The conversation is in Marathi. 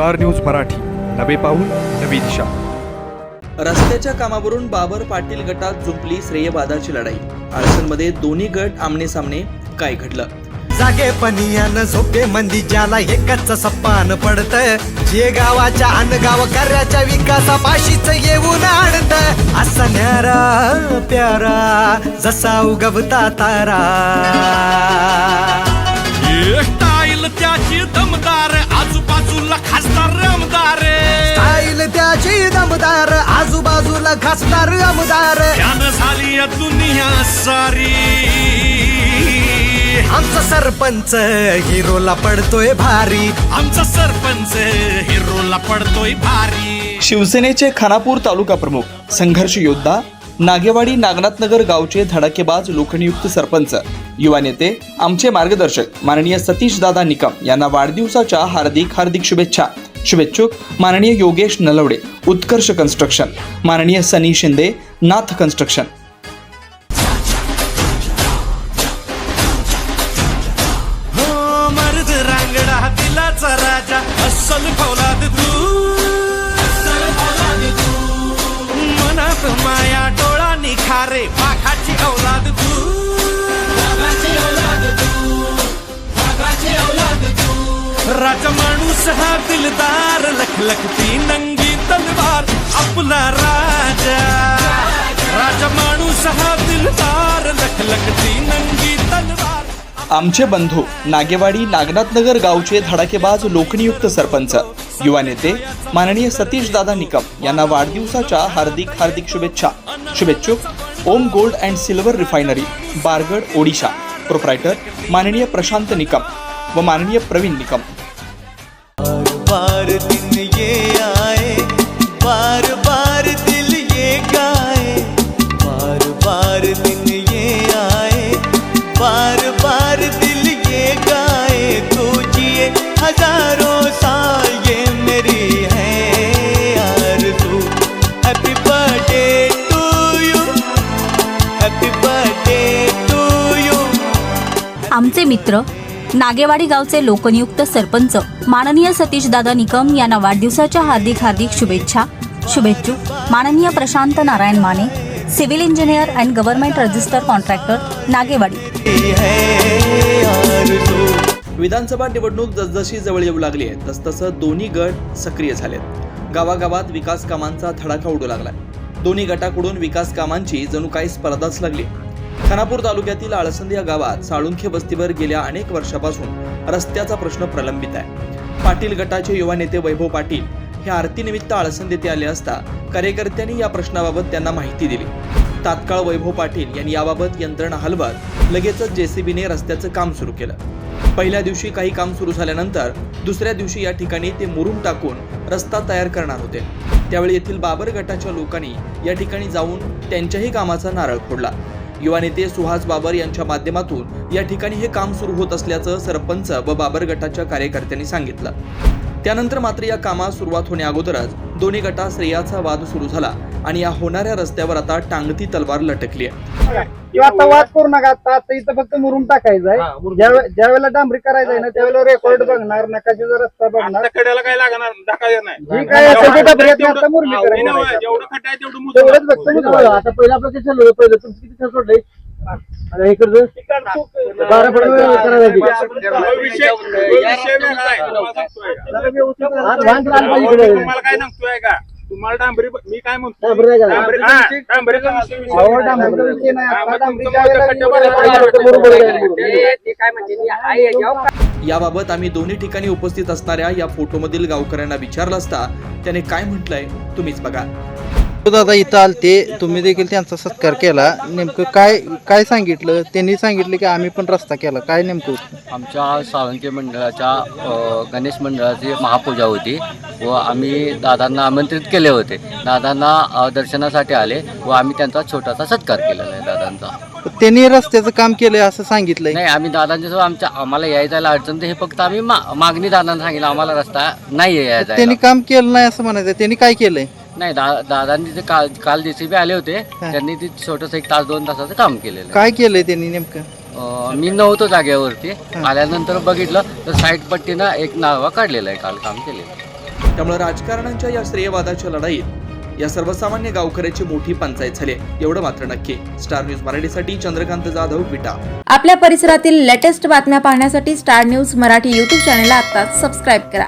Star news Marathi. नवे पाऊल नवी दिशा. रस्त्याच्या कामावरून बाबर पाटील गटात जुंपली श्रेयवादाची लढाई. आळसनमध्ये दोन्ही गट आमने सामने काय घडलं? जागे पनियान झोपे मंदी ज्याला एकच सप्पान पडत. जे गावाच्या अन गाव कार्याच्या विकासापाशीच येऊन आडत. असा न्यारा प्यारा जसा उगवता तारा. खासदार आमदार. त्यानं झाली दुनिया सारी. आमचा सरपंच हिरोला पडतोय भारी. आमचा सरपंच हिरोला पडतोय भारी. शिवसेनेचे खानापूर तालुका प्रमुख संघर्ष योद्धा नागेवाडी नागनाथनगर गावचे धडाकेबाज लोकनियुक्त सरपंच युवा नेते आमचे मार्गदर्शक माननीय सतीश दादा निकम यांना वाढदिवसाच्या हार्दिक हार्दिक शुभेच्छा. शुभेच्छुक माननीय योगेश नलवडे उत्कर्ष कन्स्ट्रक्शन माननीय सनी शिंदे नाथ कन्स्ट्रक्शन हो, अस्सल मनात माया डोळा निखारे राजा माणूस हा दिलदार लखलखती नंगी तलवार आपला राजा. राजा माणूस हा दिलदार लखलखती नंगी तलवार. आमचे बंधू नागेवाडी नागनाथनगर गावचे धडाकेबाज लोकनियुक्त सरपंच. युवा नेते माननीय सतीश दादा निकम यांना वाढदिवसाच्या हार्दिक हार्दिक शुभेच्छा. शुभेच्छुक Om gold and silver refinery Bargarh Odisha. Proprietor माननीय प्रशांत निकम. व माननीय प्रवीण निकम. बार दिन ये आए बार बार दिल ये गाए बार बार दिन ये आए बार बार दिल ये गाए तो जिए हजारों साल ये मेरी है आरज़ू। Happy birthday to you happy birthday to you आमचे मित्र नागेवाडी गावचे लोकनियुक्त सरपंच माननीय सतीशदादा निकम यांना वाढदिवसाच्या हार्दिक हार्दिक शुभेच्छा. शुभेच्छू. माननीय Prashant Narayan Mane civil engineer and government register contractor Nagewadi. विधानसभा निवडणूक जसजशी जवळ येऊ लागली आहे तसतसं दोन्ही गट सक्रिय झालेत. गावागावात विकास कामांचा धडाका उडू लागलाय. दोन्ही गटाकडून विकास कामांची जणू काही स्पर्धाच लागली. खानापूर तालुक्यातील आळसंद या गावात साळुंखे बस्तीवर गेल्या अनेक वर्षापासून रस्त्याचा प्रश्न प्रलंबित आहे. पाटील गटाचे युवा नेते वैभव पाटील हे आरतीनिमित्त आळसंद येथे आले असता कार्यकर्त्यांनी या प्रश्नाबाबत त्यांना माहिती दिली. तात्काळ वैभव पाटील यांनी याबाबत यंत्रणा हलवत लगेचच जेसीबीने रस्त्याचं काम सुरू केलं. पहिल्या दिवशी काही काम सुरू झाल्यानंतर दुसऱ्या दिवशी या ठिकाणी ते मुरुम टाकून रस्ता तयार करणार होते. त्यावेळी येथील बाबर गटाच्या लोकांनी या ठिकाणी जाऊन त्यांच्याही कामाचा नारळ फोडला. युवा नेते सुहास बाबर यांच्या माध्यमातून या ठिकाणी हे काम सुरू होत असल्याचं सरपंच व बाबर गटाच्या कार्यकर्त्यांनी सांगितलं. त्यानंतर मात्र या कामास सुरुवात होण्याअगोदरच दोन्ही गटात श्रेयाचा वाद सुरू झाला. आणि या होणाऱ्या रस्त्यावर आता टांगती तलवार लटकली आहे किंवा आता वाद करू नका आता आता इथं फक्त मुरुम टाकायचा आहे ज्या वेळेला डांबरी करायचं आहे ना त्यावेळेला रेकॉर्ड बघणार नकाशाचा रस्ता बघणार कड्याला काय लागणार टाकायचं नाही जी काय असेल ते डबऱ्यात आता मुरमी हा, करायची जेवढं खड्डा आहे तेवढं तेवढंच. आता पहिलं चालू पहिलं तुमचं किती खर्च सोडलंय विषय काय सांगतोय का तुम्हाला डांबरी मी काय म्हणतो डांबरी आहे का? डांबरी- हा, डांबरीचा विषय- विषय अहो, वेगळा. डांबरीचा विषय नाही. हा, आता मग डांबरी तुमचं ज्या वेळेला खड्डा मुरुम भरायला करायला लागतं. बरोबर आहे. याबाबत आम्ही दोन्ही ठिकाणी उपस्थित असणाऱ्या या फोटोमधील गावकऱ्यांना विचारलं असता त्याने काय म्हटलंय तुम्हीच बघा दादा इथं आलते तुम्ही देखील त्यांचा सत्कार केला नेमकं काय काय सांगितलं त्यांनी सांगितलं की आम्ही पण रस्ता केला काय नेमकं होतं? आमच्या साळुंके मंडळाच्या अ, गणेश मंडळाची महापूजा होती व आम्ही दादांना आमंत्रित केले होते. दादांना दर्शनासाठी आले व आम्ही त्यांचा छोटासा सत्कार केलेला आहे दादांचा. त्यांनी रस्त्याचं काम केलंय असं सांगितलंय? नाही आम्ही दादांच्या आमच्या आम्हाला यायला अडचण तर हे फक्त आम्ही मागणी दादांना सांगितलं. आम्हाला रस्ता नाही यायचा. त्यांनी काम केलं नाही असं म्हणायचं. त्यांनी काय केलंय? नाही दा दादांनी ते काल काल जेसीबी आले होते त्यांनी ते छोटंसं एक तास दोन तासाचं काम केलेलं. काय केलंय त्यांनी नेमकं? मी नव्हतो जागेवरती. आल्यानंतर बघितलं तर साईड पट्टीनं एक नावा काढलेला आहे. काल काम केलेलं. त्यामुळे राजकारणांच्या या श्रेयवादाच्या लढाईत या सर्वसामान्य गावकऱ्याची मोठी पंचायत झाली आहे. एवढं मात्र नक्की. स्टार न्यूज मराठीसाठी चंद्रकांत जाधव विटा. आपल्या परिसरातील लेटेस्ट बातम्या पाहण्यासाठी स्टार न्यूज मराठी यूट्यूब चॅनलला आता सबस्क्राईब करा.